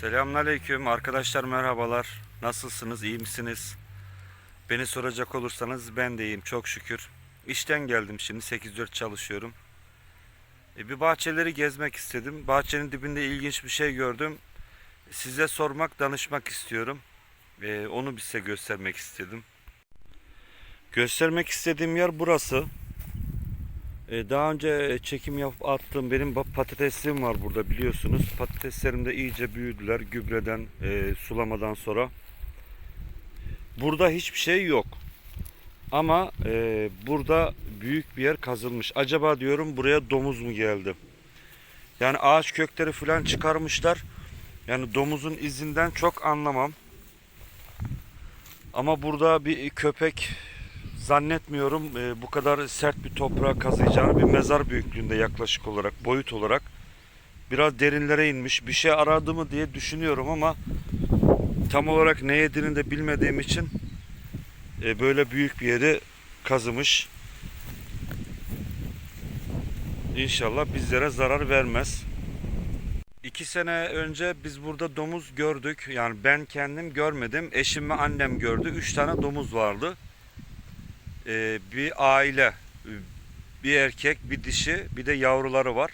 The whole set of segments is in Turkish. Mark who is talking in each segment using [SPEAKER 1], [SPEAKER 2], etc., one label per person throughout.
[SPEAKER 1] Selamünaleyküm arkadaşlar merhabalar. Nasılsınız? iyi misiniz? Beni soracak olursanız ben de iyiyim çok şükür. İşten geldim şimdi 8-4 çalışıyorum. E, bir bahçeleri gezmek istedim. Bahçenin dibinde ilginç bir şey gördüm. Size sormak, danışmak istiyorum. E, onu size göstermek istedim. Göstermek istediğim yer burası. E, Daha önce çekim yapıp attığım benim patateslerim var burada biliyorsunuz. Patateslerim de iyice büyüdüler gübreden, e, sulamadan sonra. Burada hiçbir şey yok. Ama e, burada büyük bir yer kazılmış. Acaba diyorum buraya domuz mu geldi? Yani ağaç kökleri falan çıkarmışlar. Yani domuzun izinden çok anlamam. Ama burada bir köpek zannetmiyorum e, bu kadar sert bir toprağa kazıyacağını bir mezar büyüklüğünde yaklaşık olarak boyut olarak biraz derinlere inmiş bir şey aradı mı diye düşünüyorum ama tam olarak ne yediğini de bilmediğim için e, böyle büyük bir yeri kazımış. İnşallah bizlere zarar vermez. İki sene önce biz burada domuz gördük. Yani ben kendim görmedim. Eşim ve annem gördü. Üç tane domuz vardı e, bir aile bir erkek bir dişi bir de yavruları var.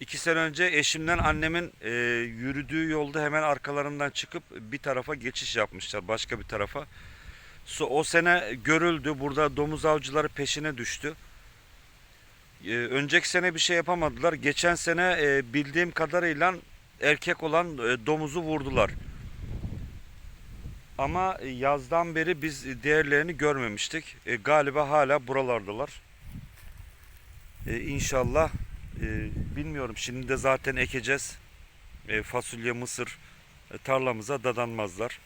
[SPEAKER 1] İki sene önce eşimden annemin e, yürüdüğü yolda hemen arkalarından çıkıp bir tarafa geçiş yapmışlar başka bir tarafa. So, o sene görüldü burada domuz avcıları peşine düştü. E, önceki sene bir şey yapamadılar. Geçen sene e, bildiğim kadarıyla erkek olan e, domuzu vurdular. Ama yazdan beri biz diğerlerini görmemiştik. E, galiba hala buralardalar. E, inşallah e, bilmiyorum. Şimdi de zaten ekeceğiz. E, fasulye, mısır e, tarlamıza dadanmazlar.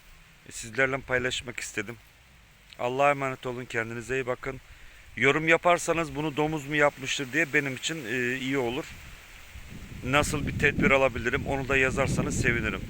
[SPEAKER 1] E, sizlerle paylaşmak istedim. Allah'a emanet olun. Kendinize iyi bakın. Yorum yaparsanız bunu domuz mu yapmıştır diye benim için e, iyi olur. Nasıl bir tedbir alabilirim onu da yazarsanız sevinirim.